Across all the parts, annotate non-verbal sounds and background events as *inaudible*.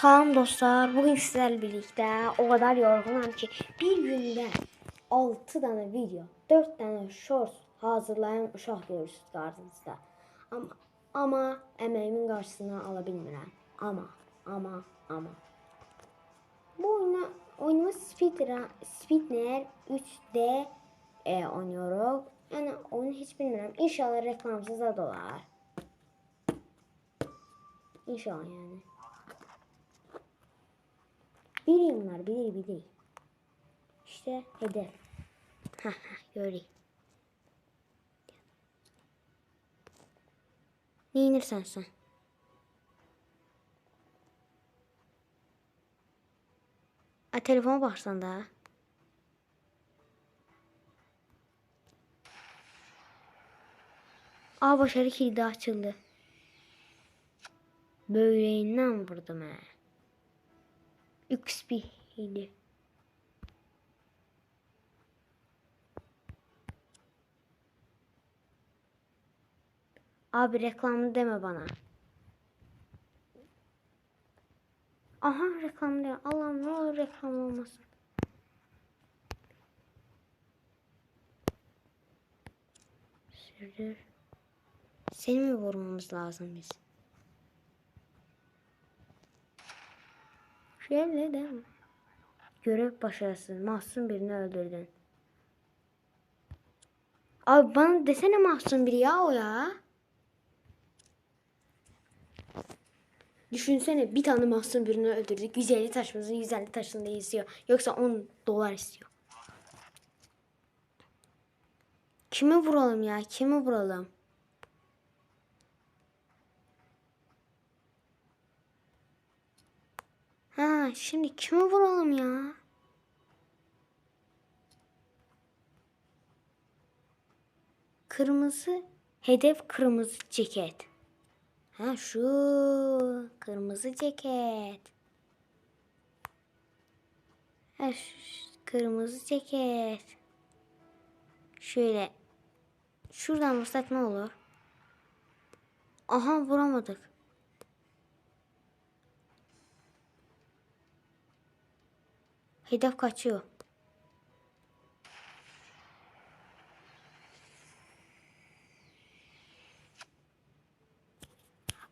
Salam dostlar. Bugün sizlerle birlikte o kadar yorgunum ki bir günde 6 tane video, 4 tane short hazırlayan uşaq görürsünüz karşınızda. Ama ama emeğimin karşısına alabilmirəm. Ama ama ama. Bu oyunu oyunumuz Speedrun, Speedner 3D e, oynuyoruz. Yani oyunu hiç bilmiyorum. İnşallah reklamsız da dolar. İnşallah yani. Bileyim var, bilir bilir. İşte hedef. Ha ha göreyim. Ne inirsen sen? A telefona baksan da. Aa başarı kilidi açıldı. Böyleyinden vurdum he. XP hile. Abi reklamı deme bana. Aha reklam diyor. Allah'ım ne olur reklam olmasın. Sürdür. Seni mi vurmamız lazım biz? Şöyle mi? Görev başarısız. Mahsun birini öldürdün. Abi bana desene mahsun biri ya o ya. Düşünsene bir tane mahsun birini öldürdük. 150 taşımızın 150 taşını da istiyor. Yoksa 10 dolar istiyor. Kimi vuralım ya? Kimi vuralım? Ha, şimdi kimi vuralım ya? Kırmızı hedef kırmızı ceket. Ha şu kırmızı ceket. Ha şu kırmızı ceket. Şöyle şuradan vursak ne olur? Aha vuramadık. Hedef kaçıyor.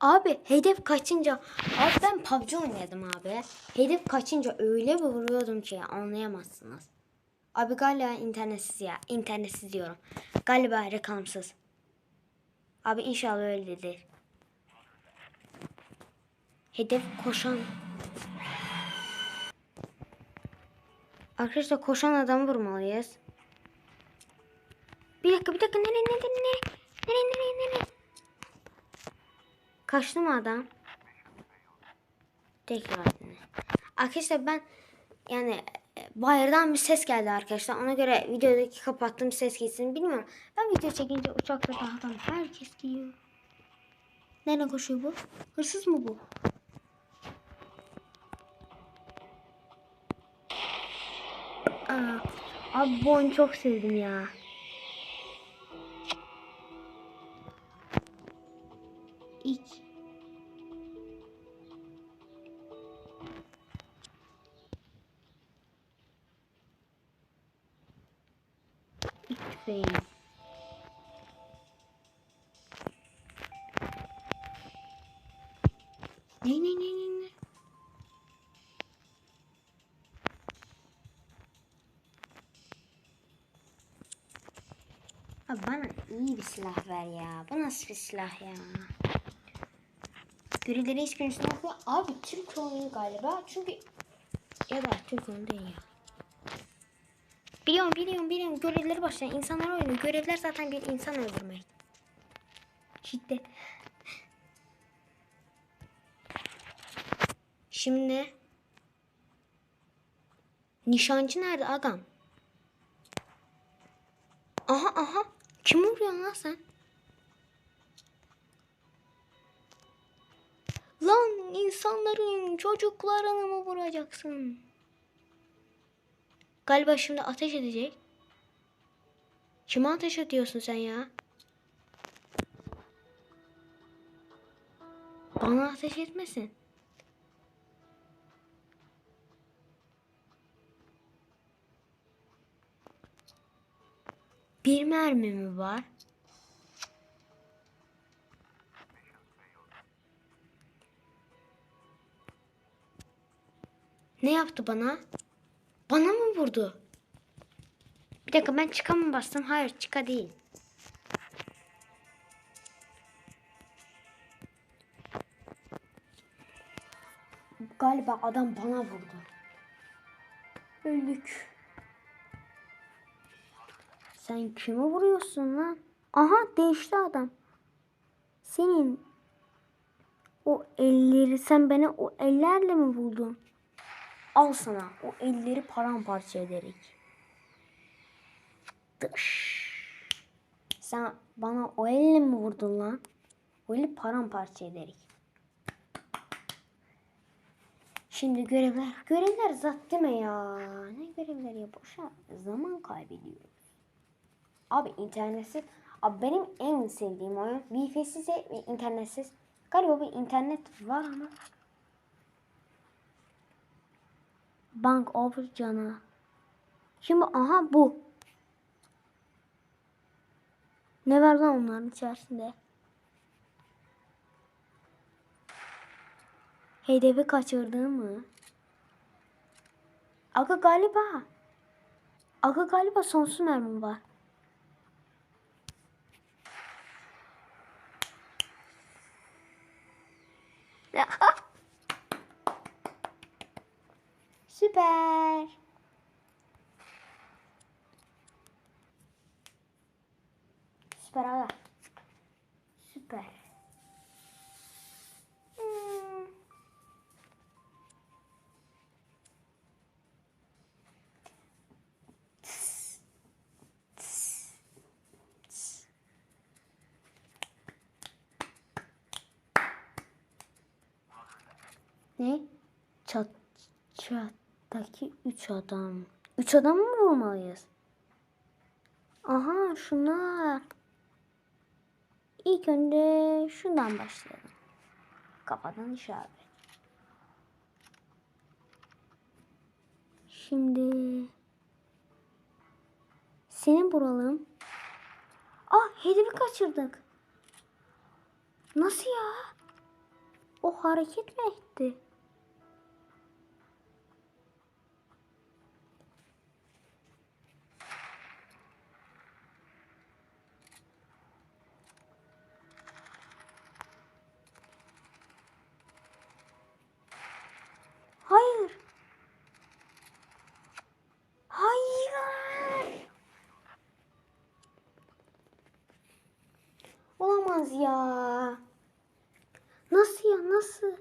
Abi hedef kaçınca abi ben PUBG oynadım abi. Hedef kaçınca öyle vuruyordum ki anlayamazsınız. Abi galiba internetsiz ya. internetsiz diyorum. Galiba reklamsız. Abi inşallah öyledir. Hedef koşan Arkadaşlar koşan adamı vurmalıyız. Bir dakika bir dakika nere nere nere nere nere nere Kaçtı mı adam? Tekrar. Arkadaşlar ben yani e, bayırdan bir ses geldi arkadaşlar. Ona göre videodaki kapattığım ses gitsin bilmiyorum. Ben video çekince uçakta dağdan herkes giyiyor. Nereye koşuyor bu? Hırsız mı bu? Abi bu oyunu çok sevdim ya. İlk tüfeğim. Ne ne ne ne iyi bir silah ver ya. Bu nasıl bir silah ya? Birileri hiçbirisini okuyor. Abi Türk oyunu galiba. Çünkü ya da Türk oyunu değil ya. Biliyorum biliyorum biliyorum. Görevleri başlayan insanlar oynuyor. Görevler zaten bir insan öldürmek. Şiddet. Şimdi nişancı nerede adam? Aha aha. Kim vuruyorsun lan sen? Lan insanların çocuklarını mı vuracaksın? Galiba şimdi ateş edecek. Kime ateş ediyorsun sen ya? Bana ateş etmesin. Bir mermi mi var? Ne yaptı bana? Bana mı vurdu? Bir dakika ben çıka mı bastım? Hayır çıka değil. Galiba adam bana vurdu. Öldük. Sen kime vuruyorsun lan? Aha değişti adam. Senin o elleri sen beni o ellerle mi buldun? Al sana o elleri paramparça ederek. Dış. Sen bana o elle mi vurdun lan? O eli paramparça ederek. Şimdi görevler. Görevler zat deme ya. Ne görevler ya boşa zaman kaybediyoruz. Abi internetsiz. Abi benim en sevdiğim oyun Wi-Fi'siz ve internetsiz. Galiba bir internet var ama. Bank of Cana. Şimdi aha bu. Ne var lan onların içerisinde? Hedefi kaçırdığı mı? Aga galiba. Aga galiba sonsuz mermi var. Super. Super, regarde. Ne? Çat, çattaki üç adam. Üç adam mı vurmalıyız? Aha şunlar. İlk önce şundan başlayalım. Kafadan işaret. Şimdi senin buralım. Ah hedefi kaçırdık. Nasıl ya? O hareket mi etti? Olamaz ya. Nasıl ya nasıl?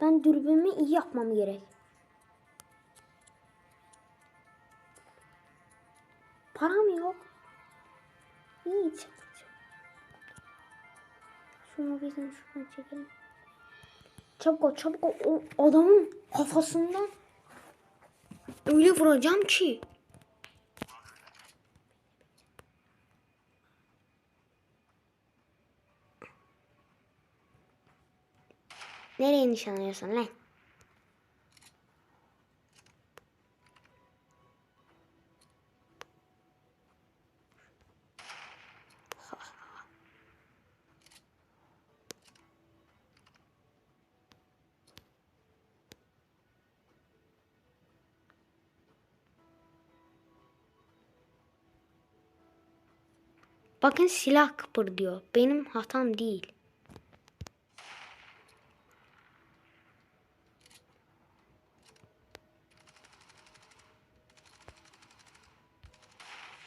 Ben dürbünümü iyi yapmam gerek. Param yok. İyi çabuk. Şunu bizim şuradan çekelim. Çabuk ol çabuk ol. O adamın kafasından öyle vuracağım ki. Nereye nişan alıyorsun lan? Bakın silah kıpırdıyor. Benim hatam değil.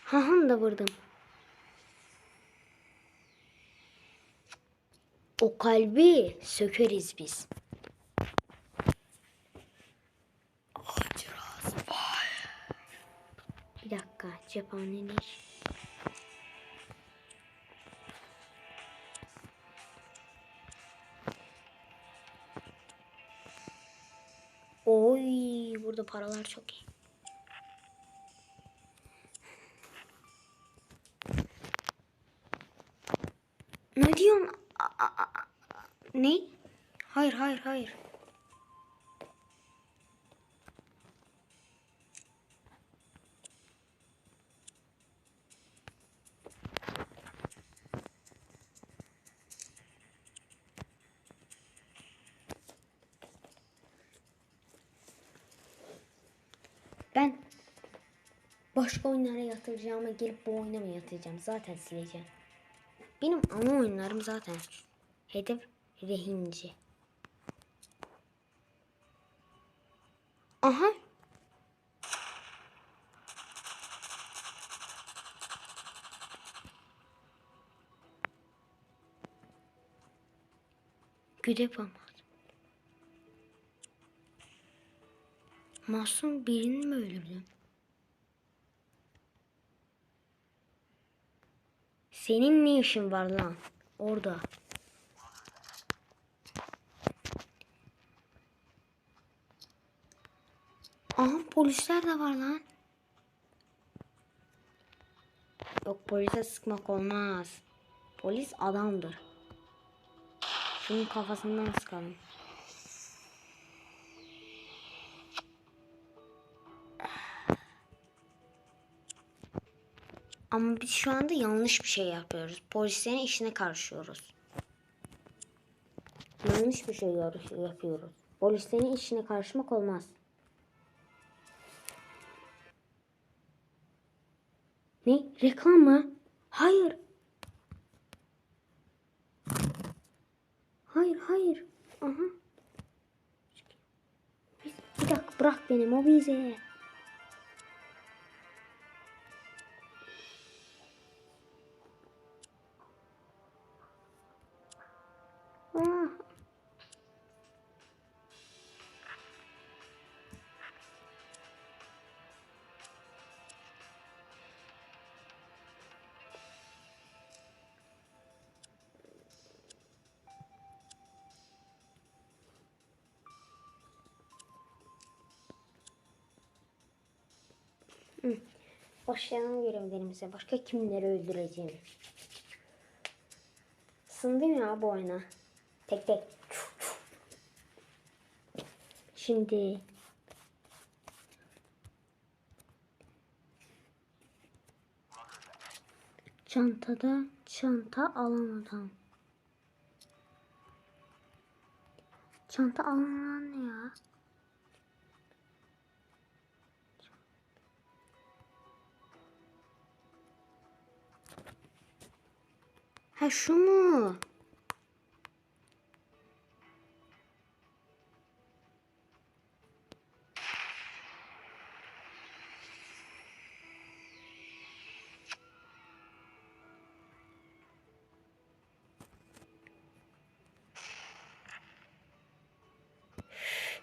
Haham da vurdum. O kalbi sökeriz biz. Bir dakika cephanelik. Burada paralar çok iyi. Ne diyorsun? Ne? Hayır hayır hayır. Başka oyunlara yatıracağıma gelip bu oyuna mı yatıracağım? Zaten sileceğim. Benim ana oyunlarım zaten hedef rehinci. Aha. Güdep ama. Masum birini mi öldürdüm? Senin ne işin var lan? Orada. Aha polisler de var lan. Yok polise sıkmak olmaz. Polis adamdır. Şunun kafasından sıkalım. Ama biz şu anda yanlış bir şey yapıyoruz. Polislerin işine karışıyoruz. Yanlış bir şey yapıyoruz. Polislerin işine karışmak olmaz. Ne? Reklam mı? Hayır. Hayır, hayır. Aha. Bir dakika bırak beni mobize. Hı. Başlayalım görevlerimize. Başka kimleri öldüreceğim? Sındım ya bu oyuna. Tek tek. Şimdi çantada çanta alamadım. Çanta alınan ne ya? Ha şu mu?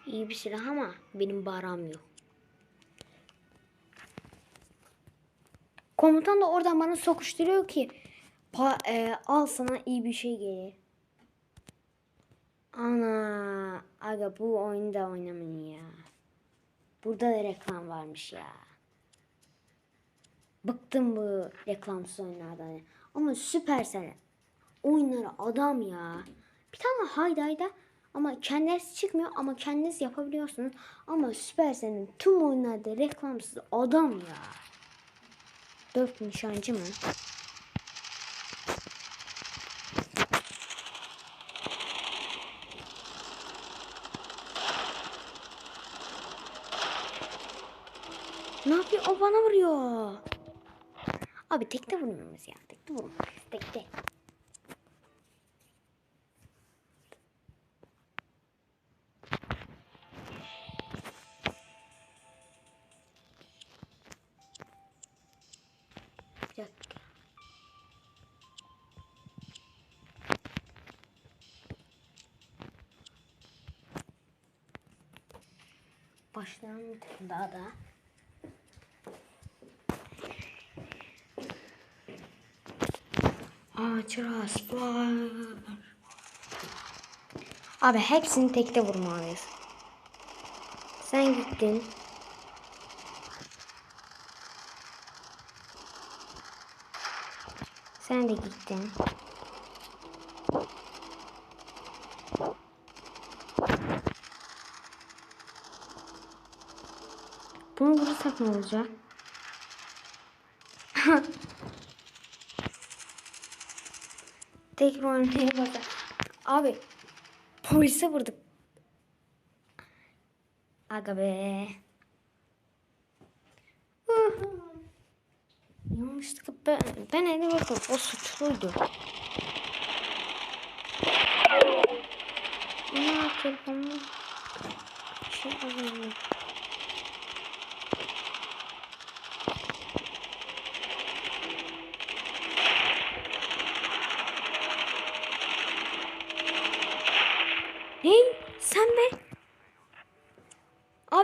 İyi bir silah ama benim baram yok. Komutan da oradan bana sokuşturuyor ki pa, e, al sana iyi bir şey gelir. Ana aga bu oyunda oynamayın ya. Burada da reklam varmış ya. Bıktım bu reklamsız oyunlardan. Ama Supercell oyunları adam ya. Bir tane haydayda ama kendisi çıkmıyor ama kendiniz yapabiliyorsunuz. Ama Supercell'in tüm oyunlarda reklamsız adam ya. Dört nişancı mı? Ne yapıyor? O bana vuruyor. Abi tekte vurmamız ya. Tekte vurmamız. Tekte. Başlayalım daha da. Ağaç var. Abi hepsini tekte vurmalıyız. Sen gittin. Sen de gittin. Bunu vurursak ne olacak? *laughs* Tekrar oynaya bak. Abi polise vurduk. Aga be. yanlışlıkla ben, ben ele bakın o suçluydu. Ama telefonum şey alayım. Hey sen be.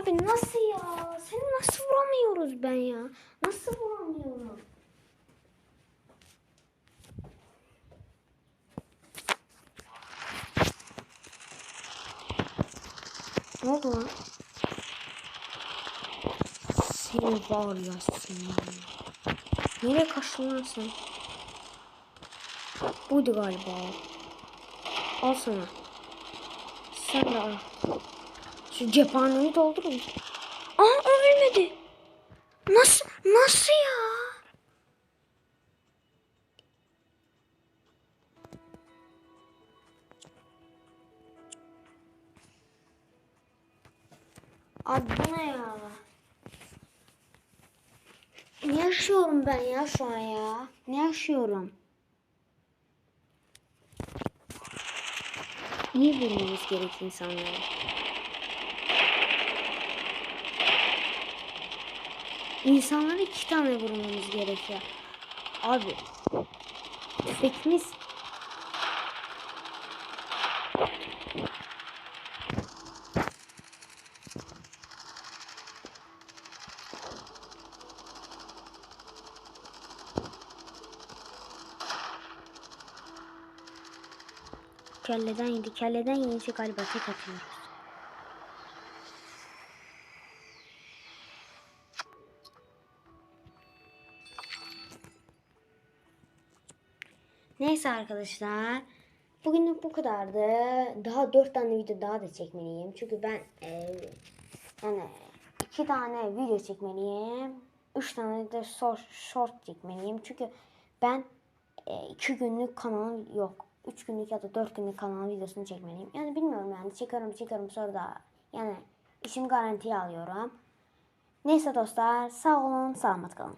Abi nasıl ya? Seni nasıl vuramıyoruz ben ya? Nasıl vuramıyorum? Ne oldu lan? Seni var ya seni. Nereye kaçtın lan sen? Buydu galiba. Al sana. Sen de al. Şu cephaneyi doldurun. Aa ölmedi. Nasıl? Nasıl ya? Abi bu ne ya? Ne yaşıyorum ben ya şu an ya? Ne yaşıyorum? İyi bilmemiz gerek insanlara. İnsanlara iki tane vurmamız gerekiyor. Abi. Tüfekimiz kelleden yedi. Kelleden yiyince galiba tek atıyoruz. Neyse arkadaşlar. Bugünlük bu kadardı. Daha dört tane video daha da çekmeliyim. Çünkü ben e, yani iki tane video çekmeliyim. Üç tane de short, short çekmeliyim. Çünkü ben e, iki günlük kanal yok. Üç günlük ya da dört günlük kanal videosunu çekmeliyim. Yani bilmiyorum yani çekerim çekerim sonra da yani işimi garantiye alıyorum. Neyse dostlar sağ olun selamat kalın.